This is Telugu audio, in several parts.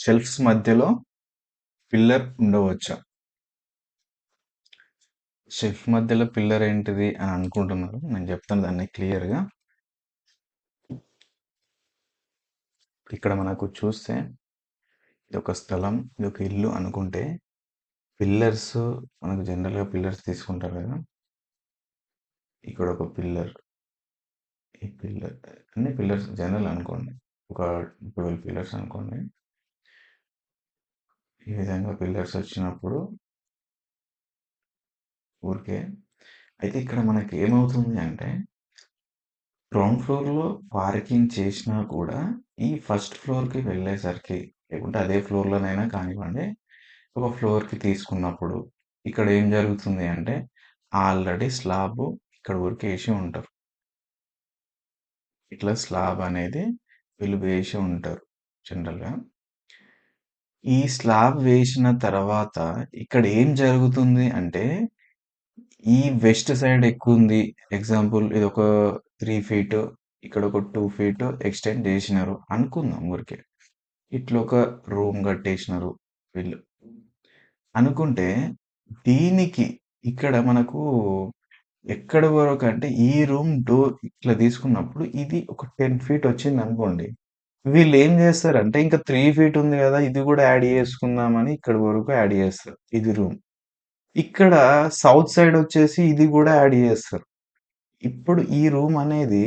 షెల్ఫ్స్ మధ్యలో పిల్లర్ ఉండవచ్చు షెల్ఫ్ మధ్యలో పిల్లర్ ఏంటిది అని అనుకుంటున్నారు. నేను చెప్తాను దాన్ని క్లియర్‌గా. ఇక్కడ మనకు చూస్తే ఇది ఒక స్థలం, ఇది ఒక ఇల్లు అనుకుంటే పిల్లర్స్ మనకు జనరల్‌గా పిల్లర్స్ తీసుకుంటారు కదా! ఇక్కడ ఒక పిల్లర్. ఈ పిల్లర్ అన్ని పిల్లర్స్ జనరల్ అనుకోండి. ఒక 12 పిల్లర్స్ అనుకోండి. ఈ విధంగా పిల్లర్స్ వచ్చినప్పుడు ఊరికే అయితే ఇక్కడ మనకి ఏమవుతుంది అంటే గ్రౌండ్ ఫ్లోర్‌లో పార్కింగ్ చేసినా కూడా ఈ ఫస్ట్ ఫ్లోర్‌కి వెళ్ళేసరికి లేకుంటే అదే ఫ్లోర్‌లోనైనా కానివ్వండి, ఒక ఫ్లోర్‌కి తీసుకున్నప్పుడు ఇక్కడ ఏం జరుగుతుంది అంటే ఆల్రెడీ స్లాబ్ ఇక్కడ ఊరికి వేసి ఉంటారు. ఇట్లా స్లాబ్ అనేది వీళ్ళు వేసి ఉంటారు జనరల్‌గా. ఈ స్లాబ్ వేసిన తర్వాత ఇక్కడ ఏం జరుగుతుంది అంటే ఈ వెస్ట్ సైడ్ ఎక్కువుంది. ఎగ్జాంపుల్ ఇదొక 3 ఫీట్ ఇక్కడ ఒక 2 ఫీట్ ఎక్స్‌టెండ్ చేసినారు అనుకుందాం ఊరికే. ఇట్లా ఒక రూమ్ కట్టేసినారు వీళ్ళు. అనుకుంటే దీనికి ఇక్కడ మనకు ఎక్కడి వరకంటే ఈ రూమ్ డోర్ ఇట్లా తీసుకున్నప్పుడు ఇది ఒక 10 ఫీట్ వచ్చిందనుకోండి. వీళ్ళు ఏం చేస్తారు చేస్తారంటే ఇంకా త్రీ ఫీట్ ఉంది కదా! ఇది కూడా యాడ్ చేసుకుందామని ఇక్కడ వరకు యాడ్ చేస్తారు. ఇది రూమ్. ఇక్కడ సౌత్ సైడ్ వచ్చేసి ఇది కూడా యాడ్ చేస్తారు. ఇప్పుడు ఈ రూమ్ అనేది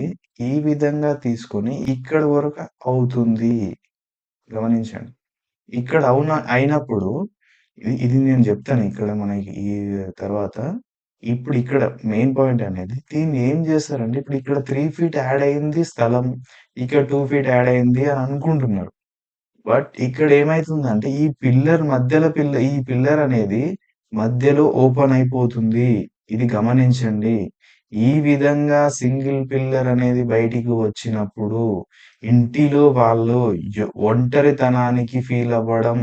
ఈ విధంగా తీసుకొని ఇక్కడ వరకు అవుతుంది. గమనించండి. ఇక్కడ అవున అయినప్పుడు ఇది నేను చెప్తాను ఇక్కడ మనకి ఈ తర్వాత. ఇప్పుడు ఇక్కడ మెయిన్ పాయింట్ అనేది దీన్ని ఏం చేస్తారంటే ఇప్పుడు ఇక్కడ త్రీ ఫీట్ యాడ్ అయింది స్థలం. ఇక్కడ టూ ఫీట్ యాడ్ అయింది అని అనుకుంటున్నారు. బట్ ఇక్కడ ఏమైతుందంటే ఈ పిల్లర్ మధ్యలో పిల్ల ఈ పిల్లర్ అనేది మధ్యలో ఓపెన్ అయిపోతుంది. ఇది గమనించండి. ఈ విధంగా సింగిల్ పిల్లర్ అనేది బయటికి వచ్చినప్పుడు ఇంటిలో వాళ్ళు ఒంటరితనానికి ఫీల్ అవ్వడం,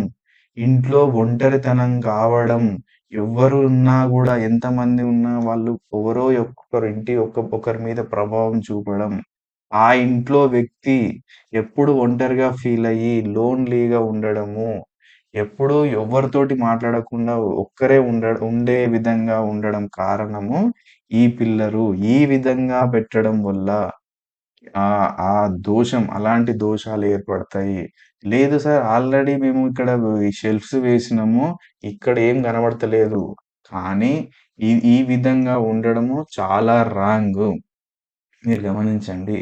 ఇంట్లో ఒంటరితనం కావడం, ఎవ్వరు ఉన్నా కూడా ఎంతమంది ఉన్నా వాళ్ళు ఎవరో ఒక్కొక్కరింటి ఒక్కొక్కరి ఒక్క ఒకరి మీద ప్రభావం చూపడం. ఆ ఇంట్లో వ్యక్తి ఎప్పుడు ఒంటరిగా ఫీల్ అయ్యి లోన్‌లీగా ఉండడము. ఎప్పుడూ ఎవ్వరితోటి మాట్లాడకుండా ఒక్కరే ఉండ ఉండే విధంగా ఉండడం కారణము ఈ పిల్లరు. ఈ విధంగా పెట్టడం వల్ల ఆ ఆ దోషం అలాంటి దోషాలు ఏర్పడతాయి. లేదు సార్ ఆల్రెడీ మేము ఇక్కడ ఈ షెల్ఫ్స్ వేసినాము. ఇక్కడ ఏం కనబడతలేదు. కానీ ఈ ఈ విధంగా ఉండడము చాలా రాంగు. మీరు గమనించండి.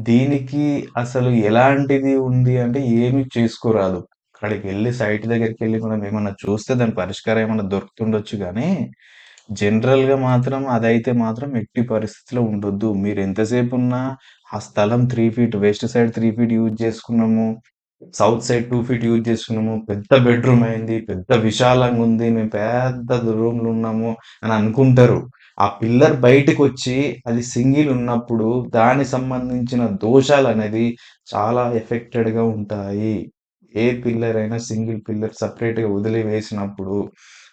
దీనికి అసలు ఎలాంటిది ఉంది అంటే ఏమి చేసుకోరాదు. అక్కడికెళ్ళి సైట్ దగ్గరికెళ్ళి మనం ఏమన్నా చూస్తే దాని పరిష్కారం ఏమన్నా దొరుకుతుండొచ్చు గానీ, జనరల్‌గా మాత్రం అదైతే మాత్రం ఎట్టి పరిస్థితిలో ఉండొద్దు. మీరు ఎంతసేపు ఉన్నా ఆ స్థలం 3 feet west side 3 feet use చేసుకున్నాము. సౌత్ సైడ్ 2 ఫీట్ యూజ్ చేసుకున్నాము. పెద్ద బెడ్‌రూమ్ అయింది. పెద్ద విశాలంగా ఉంది. మేము పెద్ద రూమ్‌లో ఉన్నాము అని అనుకుంటారు. ఆ పిల్లర్ బయటికొచ్చి అది సింగిల్ ఉన్నప్పుడు దానికి సంబంధించిన దోషాలనేది చాలా ఎఫెక్టెడ్‌గా ఉంటాయి. ఏ పిల్లర్ అయినా సింగిల్ పిల్లర్ సెపరేట్‌గా వదిలి వేసినప్పుడు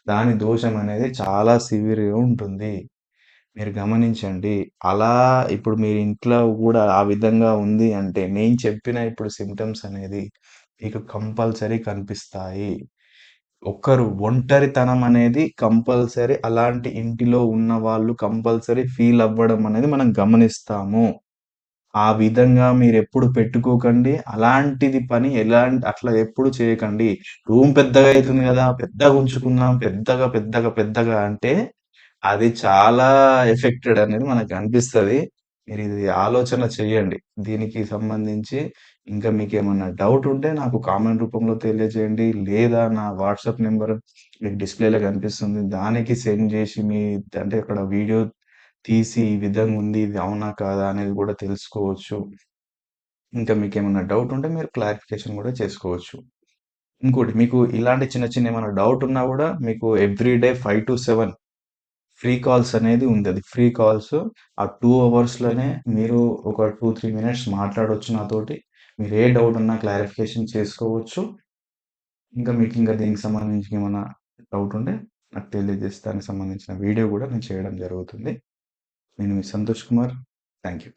దాని దోషం అనేది చాలా సివియర్‌గా ఉంటుంది. మీరు గమనించండి. అలా ఇప్పుడు మీ ఇంట్లో కూడా ఆ విధంగా ఉంది అంటే నేను చెప్పిన ఇప్పుడు సిమ్టమ్స్ అనేది మీకు కంపల్సరీ కనిపిస్తాయి. ఒక్కరు ఒంటరితనం అనేది కంపల్సరీ అలాంటి ఇంటిలో ఉన్న వాళ్ళు కంపల్సరీ ఫీల్ అవ్వడం అనేది మనం గమనిస్తాము. ఆ విధంగా మీరు ఎప్పుడు పెట్టుకోకండి. అలాంటిది పని ఎలాంటి అట్లా ఎప్పుడు చేయకండి. రూమ్ పెద్దగా అవుతుంది కదా! పెద్దగా ఉంచుకుందాం. పెద్దగా, పెద్దగా, పెద్దగా అంటే అది చాలా ఎఫెక్టెడ్ అనేది మనకు అనిపిస్తుంది మీరు ఇది ఆలోచన చేయండి. దీనికి సంబంధించి ఇంకా మీకేమన్నా డౌట్ ఉంటే నాకు కామెంట్ రూపంలో తెలియజేయండి. లేదా నా వాట్సాప్ నెంబర్ మీకు డిస్‌ప్లేలో కనిపిస్తుంది. దానికి సెండ్ చేసి మీ అంటే అక్కడ వీడియో తీసి ఈ విధంగా ఉంది. ఇది అవునా? కాదా? అనేది కూడా తెలుసుకోవచ్చు. ఇంకా మీకేమన్నా డౌట్ ఉంటే మీరు క్లారిఫికేషన్ కూడా చేసుకోవచ్చు. ఇంకోటి మీకు ఇలాంటి చిన్న చిన్న ఏమైనా డౌట్ ఉన్నా కూడా మీకు ఎవ్రీ డే 5-7 ఫ్రీ కాల్స్ అనేది ఉంది. అది ఫ్రీ కాల్స్. ఆ టూ అవర్స్‌లోనే మీరు ఒక 2, 3 మినిట్స్ మాట్లాడవచ్చు నాతోటి. మీరు ఏ డౌట్ ఉన్నా క్లారిఫికేషన్ చేసుకోవచ్చు. ఇంకా మీకు ఇంకా దీనికి సంబంధించి ఏమైనా డౌట్ ఉంటే నాకు తెలియజేస్తే దానికి సంబంధించిన వీడియో కూడా నేను చేయడం జరుగుతుంది. నేను మీ సంతోష్ కుమార్. Thank you.